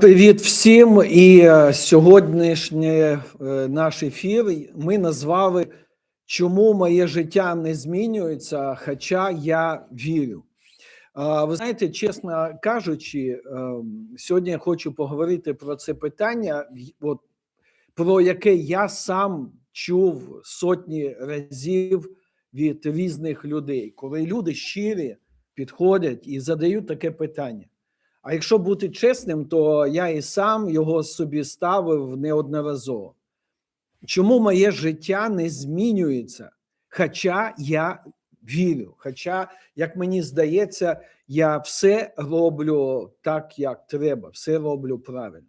Привіт всім! І е, сьогоднішній е, наш ефір ми назвали Чому моє життя не змінюється, хоча я вірю. Ви знаєте, чесно кажучи, ем, сьогодні я хочу поговорити про це питання, от, про яке я сам чув сотні разів від різних людей, коли люди щирі підходять і задають таке питання. А якщо бути чесним, то я і сам його собі ставив неодноразово. Чому моє життя не змінюється? Хоча я вірю, хоча, як мені здається, я все роблю так, як треба, все роблю правильно.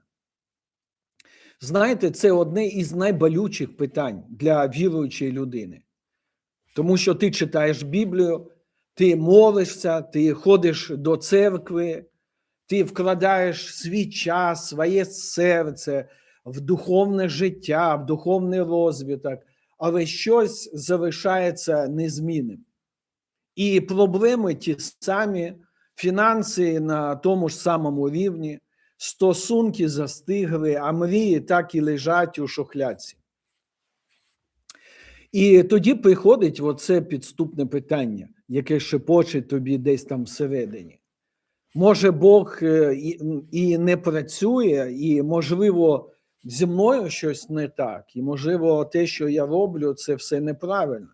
Знаєте, це одне із найболючих питань для віруючої людини. Тому що ти читаєш Біблію, ти молишся, ти ходиш до церкви, ти вкладаєш свій час, своє серце в духовне життя, в духовний розвиток, але щось залишається незмінним. І проблеми ті самі, фінанси на тому ж самому рівні, стосунки застигли, а мрії так і лежать у шухляці. І тоді приходить оце підступне питання, яке шепоче тобі десь там всередині. Може, Бог е, і, не працює, і, можливо, зі мною щось не так, і, можливо, те, що я роблю, це все неправильно.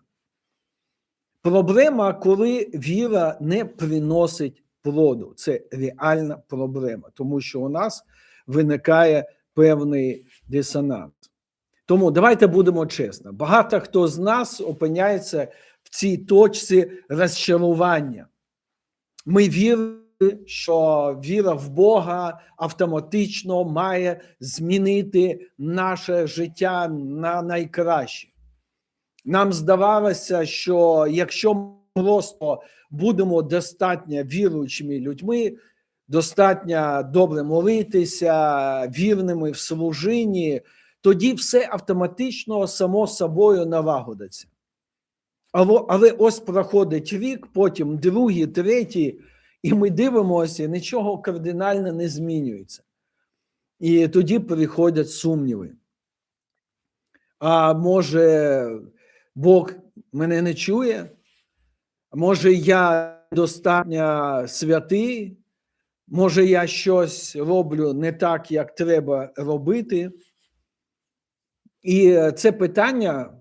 Проблема, коли віра не приносить плоду. Це реальна проблема, тому що у нас виникає певний дисонанс. Тому давайте будемо чесно. Багато хто з нас опиняється в цій точці розчарування. Ми віримо, що віра в Бога автоматично має змінити наше життя на найкраще. Нам здавалося, що якщо ми просто будемо достатньо віруючими людьми, достатньо добре молитися, вірними в служінні, тоді все автоматично само собою налагодиться. Але ось проходить рік, потім другий, третій, і ми дивимося, нічого кардинально не змінюється. І тоді приходять сумніви. А може, Бог мене не чує? Може, я достатньо святий? Може, я щось роблю не так, як треба робити? І це питання,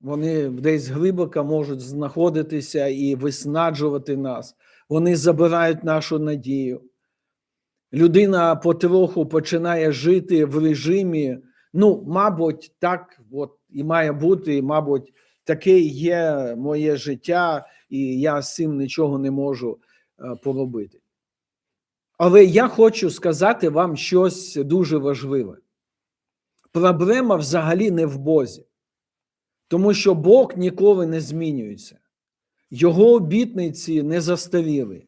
вони десь глибоко можуть знаходитися і виснаджувати нас. Вони забирають нашу надію. Людина потроху починає жити в режимі. Ну, мабуть, так от і має бути, і, мабуть, таке є моє життя, і я з цим нічого не можу е, поробити. Але я хочу сказати вам щось дуже важливе. Проблема взагалі не в Бозі, тому що Бог ніколи не змінюється. Його обітниці не застаріли.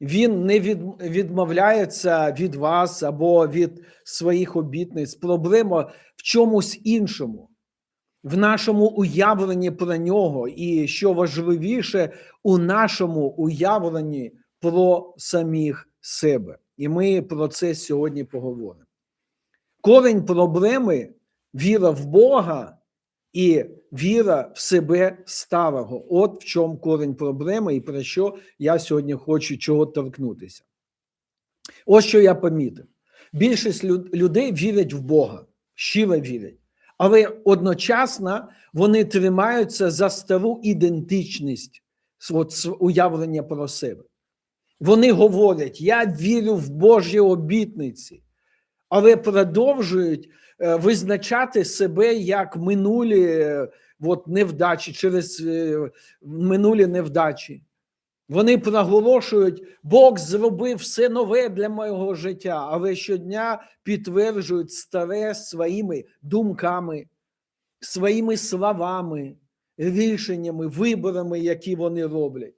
Він не від, відмовляється від вас або від своїх обітниць. Проблема в чомусь іншому, в нашому уявленні про нього, і що важливіше, у нашому уявленні про самих себе. І ми про це сьогодні поговоримо. Корень проблеми віра в Бога і віра в себе старого. От в чому корень проблеми, і про що я сьогодні хочу чого торкнутися. Ось що я помітив: більшість лю- людей вірять в Бога, щиро вірять, але одночасно вони тримаються за стару ідентичність, от, уявлення про себе. Вони говорять: Я вірю в Божі обітниці, але продовжують визначати себе як минулі е, от, невдачі через е, минулі невдачі. Вони проголошують, Бог зробив все нове для моєго життя, але щодня підтверджують старе своїми думками, своїми словами, рішеннями, виборами, які вони роблять.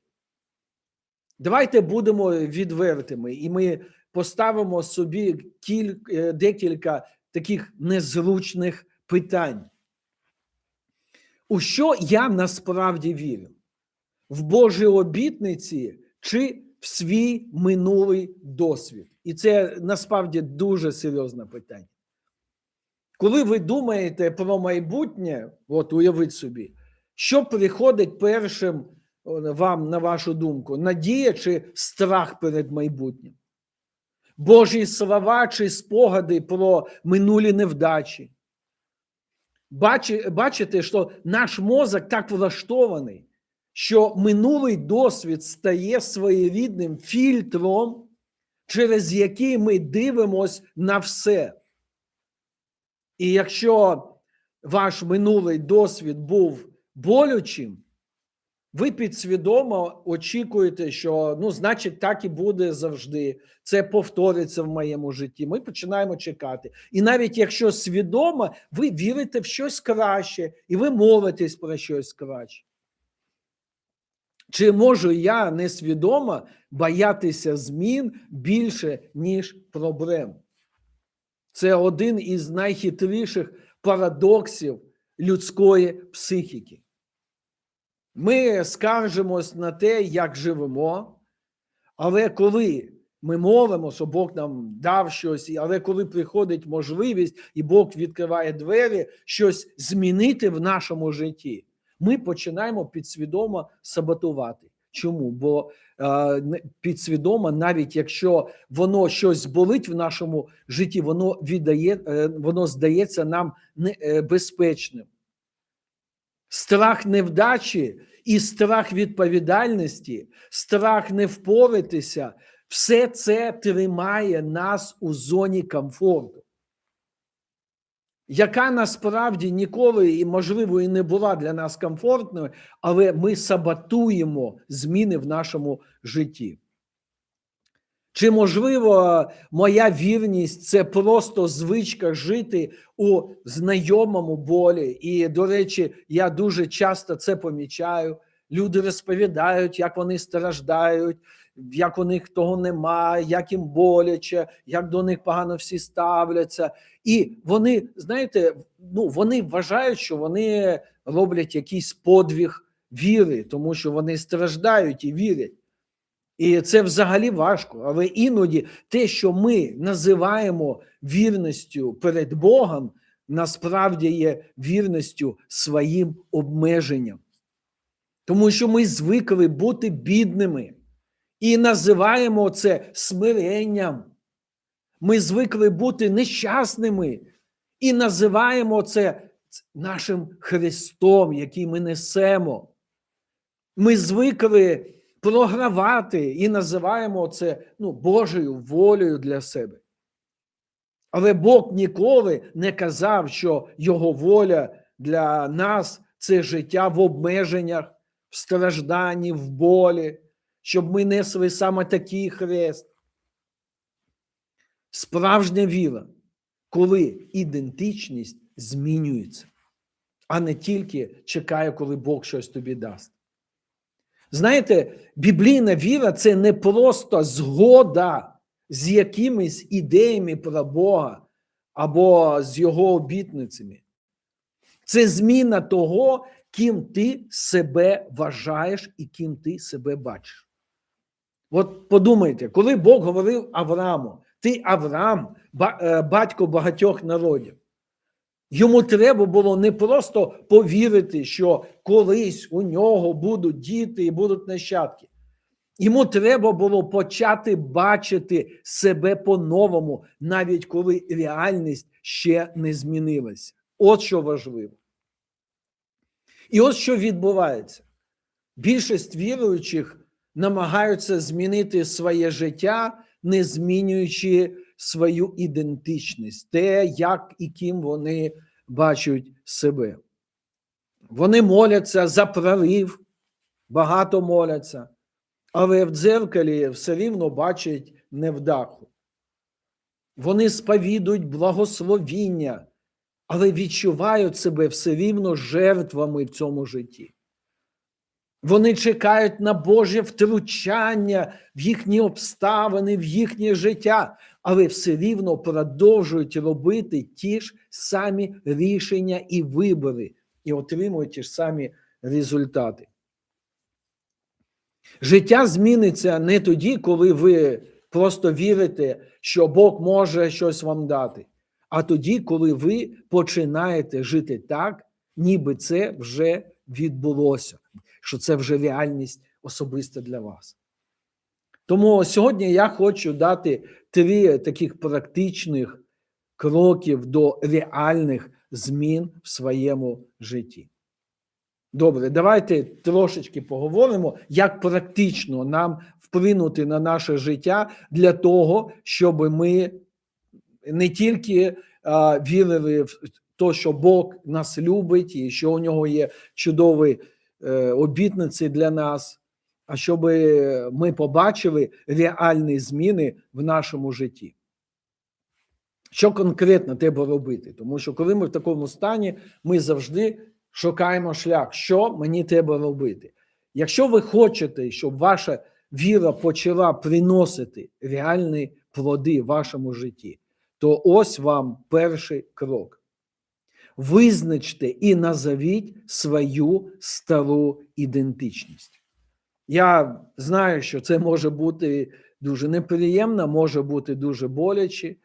Давайте будемо відвертими, і ми поставимо собі кіль, е, декілька таких незручних питань. У що я насправді вірю? В Божі обітниці чи в свій минулий досвід. І це насправді дуже серйозне питання. Коли ви думаєте про майбутнє, от уявіть собі, що приходить першим вам на вашу думку? Надія чи страх перед майбутнім? Божі слова чи спогади про минулі невдачі? Бачите, що наш мозок так влаштований, що минулий досвід стає своєрідним фільтром, через який ми дивимося на все. І якщо ваш минулий досвід був болючим, ви підсвідомо очікуєте, що ну, значить, так і буде завжди. Це повториться в моєму житті. Ми починаємо чекати. І навіть якщо свідомо, ви вірите в щось краще, і ви молитесь про щось краще. Чи можу я несвідомо боятися змін більше, ніж проблем? Це один із найхитріших парадоксів людської психіки. Ми скаржимось на те, як живемо, але коли ми молимо, що Бог нам дав щось, але коли приходить можливість і Бог відкриває двері, щось змінити в нашому житті, ми починаємо підсвідомо саботувати. Чому? Бо е, підсвідомо, навіть якщо воно щось болить в нашому житті, воно віддає, е, воно здається нам небезпечним. Страх невдачі і страх відповідальності, страх не впоратися, все це тримає нас у зоні комфорту, яка насправді ніколи і, можливо, і не була для нас комфортною, але ми саботуємо зміни в нашому житті. Чи можливо моя вірність це просто звичка жити у знайомому болі? І, до речі, я дуже часто це помічаю. Люди розповідають, як вони страждають, як у них того немає, як їм боляче, як до них погано всі ставляться. І вони, знаєте, ну вони вважають, що вони роблять якийсь подвиг віри, тому що вони страждають і вірять. І це взагалі важко. Але іноді те, що ми називаємо вірністю перед Богом, насправді є вірністю своїм обмеженням. Тому що ми звикли бути бідними і називаємо це смиренням. Ми звикли бути нещасними і називаємо це нашим Христом, який ми несемо. Ми звикли програвати і називаємо це ну, Божою волею для себе. Але Бог ніколи не казав, що Його воля для нас це життя в обмеженнях, в стражданні, в болі, щоб ми несли саме такий хрест. Справжня віра, коли ідентичність змінюється, а не тільки чекає, коли Бог щось тобі дасть. Знаєте, біблійна віра це не просто згода з якимись ідеями про Бога або з його обітницями. Це зміна того, ким ти себе вважаєш і ким ти себе бачиш. От подумайте, коли Бог говорив Аврааму, ти Авраам, е, батько багатьох народів. Йому треба було не просто повірити, що колись у нього будуть діти і будуть нащадки. Йому треба було почати бачити себе по-новому, навіть коли реальність ще не змінилася. От що важливо. І от що відбувається. Більшість віруючих намагаються змінити своє життя, не змінюючи свою ідентичність, те, як і ким вони бачать себе. Вони моляться за прорив, багато моляться, але в дзеркалі все рівно бачать невдаху. Вони сповідують благословіння, але відчувають себе все рівно жертвами в цьому житті. Вони чекають на Боже втручання в їхні обставини, в їхнє життя, але все рівно продовжують робити ті ж самі рішення і вибори, і отримують ті ж самі результати. Життя зміниться не тоді, коли ви просто вірите, що Бог може щось вам дати, а тоді, коли ви починаєте жити так, ніби це вже відбулося, що це вже реальність особиста для вас. Тому сьогодні я хочу дати три таких практичних кроків до реальних змін в своєму житті. Добре, давайте трошечки поговоримо, як практично нам вплинути на наше життя для того, щоб ми не тільки а, вірили в те, що Бог нас любить і що у нього є чудові е, обітниці для нас, а щоб ми побачили реальні зміни в нашому житті. Що конкретно треба робити? Тому що коли ми в такому стані, ми завжди шукаємо шлях, що мені треба робити. Якщо ви хочете, щоб ваша віра почала приносити реальні плоди в вашому житті, то ось вам перший крок. Визначте і назовіть свою стару ідентичність. Я знаю, що це може бути дуже неприємно, може бути дуже боляче,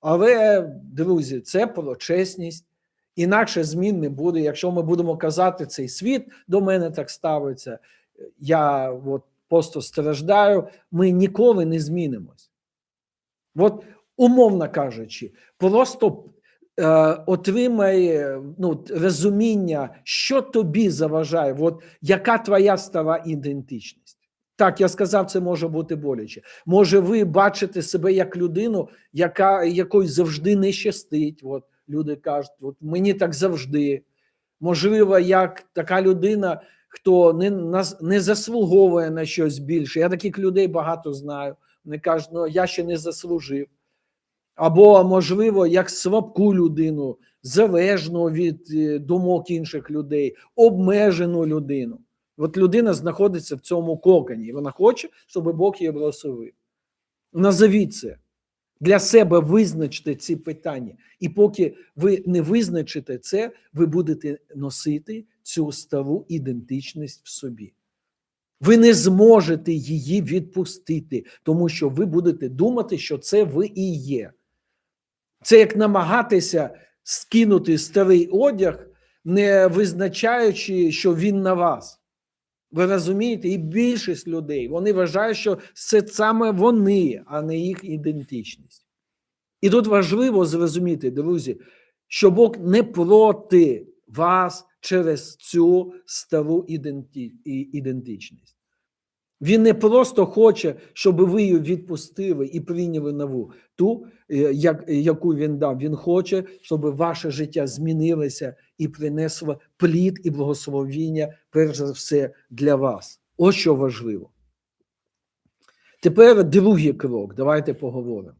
але, друзі, це про чесність. Інакше змін не буде. Якщо ми будемо казати, цей світ до мене так ставиться, я от просто страждаю, ми ніколи не змінимось. От, умовно кажучи, просто е, отримай ну, розуміння, що тобі заважає, от, яка твоя стара ідентичність. Так, я сказав, це може бути боляче. Може, ви бачите себе як людину, яка якої завжди не щастить. От, люди кажуть, от мені так завжди. Можливо, як така людина, хто не не заслуговує на щось більше. Я таких людей багато знаю. Вони кажуть, ну я ще не заслужив. Або, можливо, як слабку людину, залежну від е, думок інших людей, обмежену людину. От людина знаходиться в цьому кокані, і вона хоче, щоб Бог її благословив. Назовіть це. Для себе визначте ці питання. І поки ви не визначите це, ви будете носити цю стару ідентичність в собі. Ви не зможете її відпустити, тому що ви будете думати, що це ви і є. Це як намагатися скинути старий одяг, не визначаючи, що він на вас. Ви розумієте, і більшість людей вони вважають, що це саме вони, а не їх ідентичність. І тут важливо зрозуміти, друзі, що Бог не проти вас через цю стару ідентичність. Він не просто хоче, щоб ви її відпустили і прийняли нову, ту, е, яку він дав. Він хоче, щоб ваше життя змінилося і принесло плід і благословіння, перш за все, для вас. Ось що важливо. Тепер другий крок. Давайте поговоримо.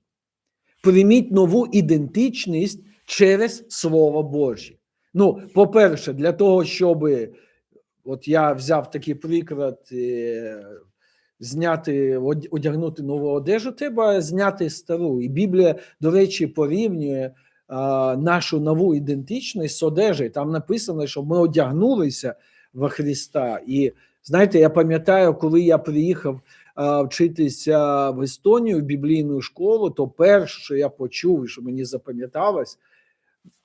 Прийміть нову ідентичність через Слово Боже. Ну, по-перше, для того, щоб от я взяв такий приклад, е, зняти, одягнути нову одежу, треба зняти стару. І Біблія, до речі, порівнює а, нашу нову ідентичність з одежею. Там написано, що ми одягнулися в Христа. І знаєте, я пам'ятаю, коли я приїхав а, вчитися в Естонію в біблійну школу, то перше, що я почув, що мені запам'яталось,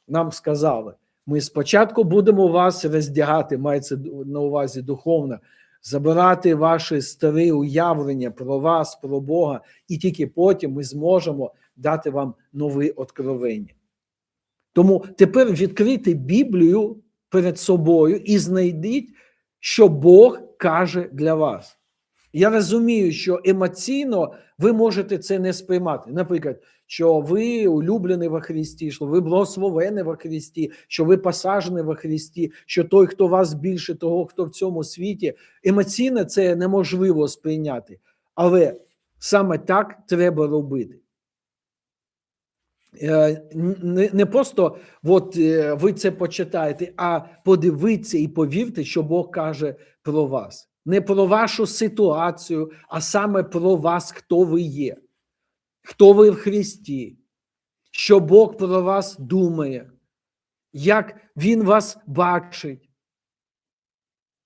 нам сказали. Ми спочатку будемо вас роздягати, мається на увазі духовно, забирати ваші старі уявлення про вас, про Бога, і тільки потім ми зможемо дати вам нові откровення. Тому тепер відкрити Біблію перед собою і знайдіть, що Бог каже для вас. Я розумію, що емоційно ви можете це не сприймати. Наприклад, що ви улюблені во Христі, що ви благословені во Христі, що ви посажені во Христі, що той, хто вас більше, того, хто в цьому світі, емоційно це неможливо сприйняти. Але саме так треба робити. Е, не просто от е, ви це почитаєте, а подивіться і повірте, що Бог каже про вас не про вашу ситуацію, а саме про вас, хто ви є, хто ви в Христі, що Бог про вас думає, як Він вас бачить.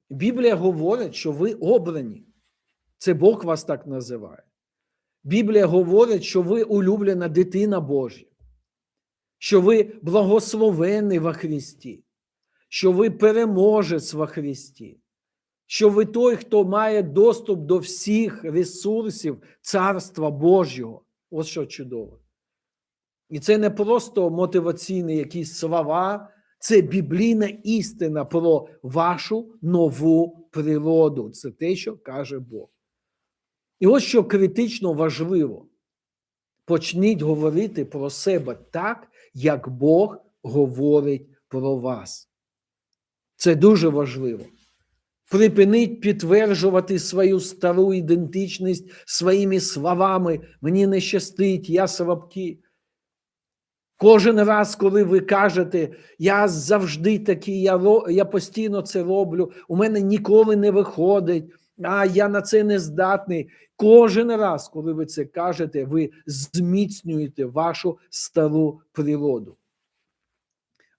Біблія говорить, що ви обрані. Це Бог вас так називає. Біблія говорить, що ви улюблена дитина Божя, що ви благословенний во Христі, що ви переможець во Христі, що ви той, хто має доступ до всіх ресурсів Царства Божого. Ось що чудово. І це не просто мотиваційні якісь слова, це біблійна істина про вашу нову природу. Це те, що каже Бог. І ось що критично важливо: почніть говорити про себе так, як Бог говорить про вас. Це дуже важливо. Припиніть підтверджувати свою стару ідентичність своїми словами. Мені не щастить, я слабкий. Кожен раз, коли ви кажете, я завжди такий, я, я постійно це роблю, у мене ніколи не виходить, а я на це не здатний. Кожен раз, коли ви це кажете, ви зміцнюєте вашу стару природу.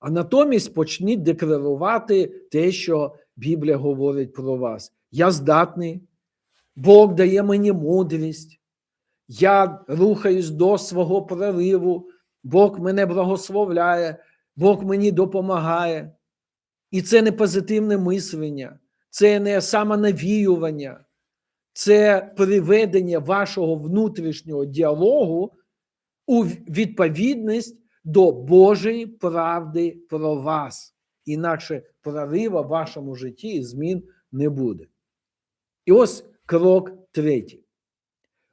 А натомість почніть декларувати те, що Біблія говорить про вас. Я здатний, Бог дає мені мудрість, я рухаюсь до свого прориву, Бог мене благословляє, Бог мені допомагає. І це не позитивне мислення, це не самонавіювання, це приведення вашого внутрішнього діалогу у відповідність до Божої правди про вас. Інакше прорива в вашому житті і змін не буде. І ось крок третій.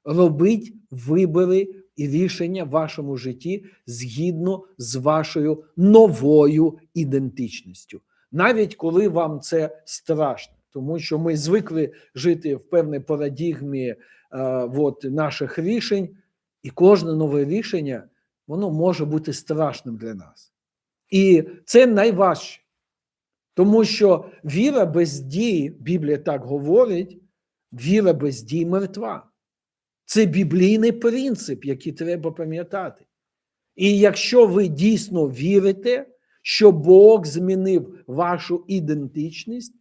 Робіть вибори і рішення в вашому житті згідно з вашою новою ідентичністю. Навіть коли вам це страшно, тому що ми звикли жити в певній парадігмі е, от, наших рішень, і кожне нове рішення воно може бути страшним для нас. І це найважче. Тому що віра без дії, Біблія так говорить, віра без дій мертва. Це біблійний принцип, який треба пам'ятати. І якщо ви дійсно вірите, що Бог змінив вашу ідентичність,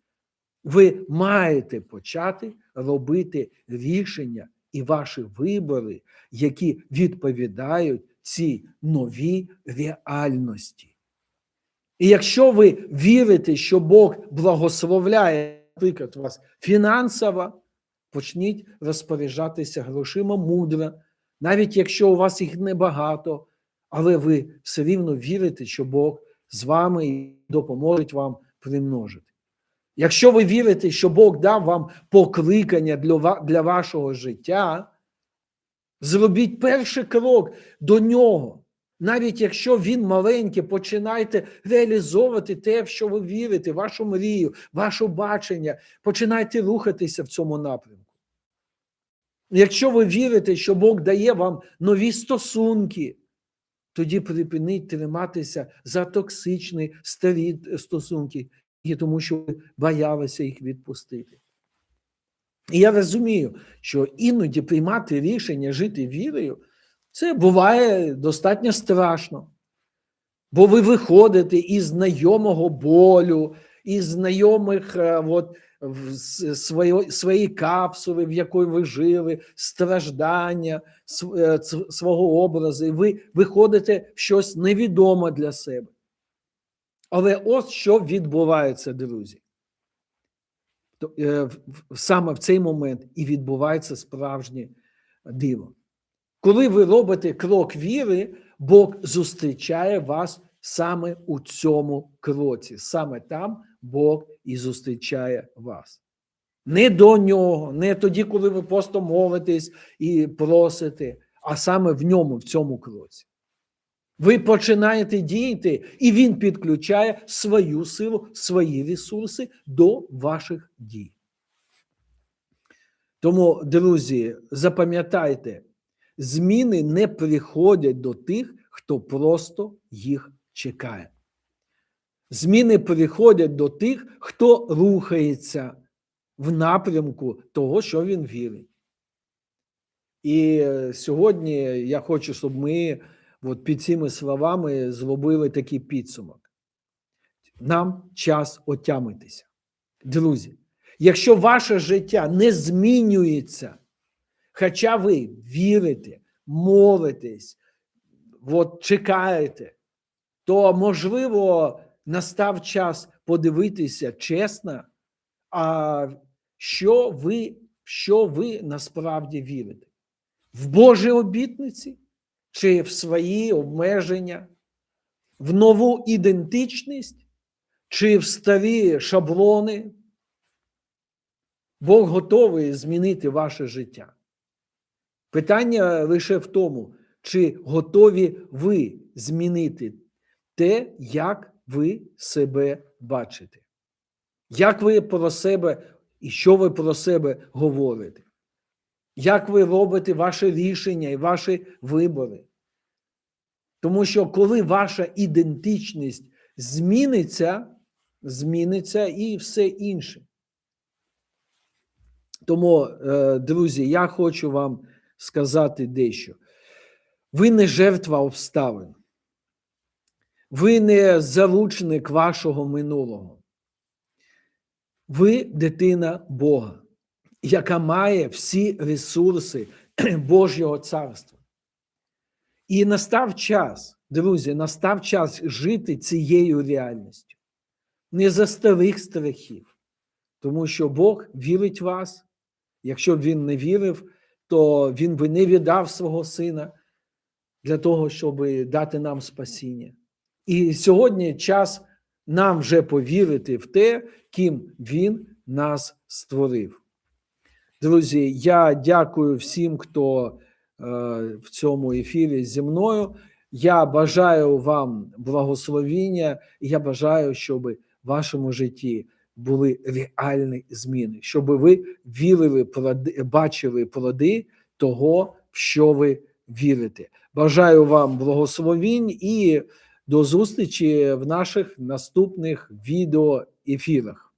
ви маєте почати робити рішення і ваші вибори, які відповідають цій новій реальності. І якщо ви вірите, що Бог благословляє, наприклад, вас фінансово, почніть розпоряджатися грошима мудро, навіть якщо у вас їх небагато, але ви все рівно вірите, що Бог з вами і допоможе вам примножити. Якщо ви вірите, що Бог дав вам покликання для, вашого життя, зробіть перший крок до нього. Навіть якщо він маленький, починайте реалізовувати те, в що ви вірите, вашу мрію, ваше бачення, починайте рухатися в цьому напрямку. Якщо ви вірите, що Бог дає вам нові стосунки, тоді припиніть триматися за токсичні старі стосунки, тому що ви боялися їх відпустити. І я розумію, що іноді приймати рішення жити вірою, це буває достатньо страшно. Бо ви виходите із знайомого болю, із знайомих е, от, в- с- свої, свої капсули, в якої ви жили, страждання е, свого образу, і ви виходите в щось невідоме для себе. Але ось що відбувається, друзі. Е, Саме в цей момент і відбувається справжнє диво. Коли ви робите крок віри, Бог зустрічає вас саме у цьому кроці. Саме там Бог і зустрічає вас. Не до нього, не тоді, коли ви просто молитесь і просите, а саме в ньому, в цьому кроці. Ви починаєте діяти, і він підключає свою силу, свої ресурси до ваших дій. Тому, друзі, запам'ятайте, зміни не приходять до тих, хто просто їх чекає. Зміни приходять до тих, хто рухається в напрямку того, що він вірить. І е, сьогодні я хочу, щоб ми от під цими словами зробили такий підсумок. Нам час отямитися. Друзі, Якщо ваше життя не змінюється, хоча ви вірите, молитесь, от чекаєте, то можливо настав час подивитися чесно, а що ви, що ви насправді вірите? В Божі обітниці чи в свої обмеження, в нову ідентичність, чи в старі шаблони? Бог готовий змінити ваше життя. Питання лише в тому, чи готові ви змінити те, як ви себе бачите. Як ви про себе і що ви про себе говорите? Як ви робите ваші рішення і ваші вибори? Тому що коли ваша ідентичність зміниться, зміниться і все інше. Тому, е, друзі, я хочу вам сказати дещо. Ви не жертва обставин. Ви не заручник вашого минулого. Ви дитина Бога, яка має всі ресурси Божого царства. І настав час, друзі, настав час жити цією реальністю, не за старих страхів, тому що Бог вірить в вас. Якщо б він не вірив, то він би не віддав свого сина для того, щоб дати нам спасіння. І сьогодні час нам вже повірити в те, ким він нас створив. Друзі, я дякую всім, хто е, в цьому ефірі зі мною. Я бажаю вам благословіння, і я бажаю, щоб в вашому житті були реальні зміни, щоб ви вірили, бачили плоди того, в що ви вірите. Бажаю вам благословінь і до зустрічі в наших наступних відеоефірах.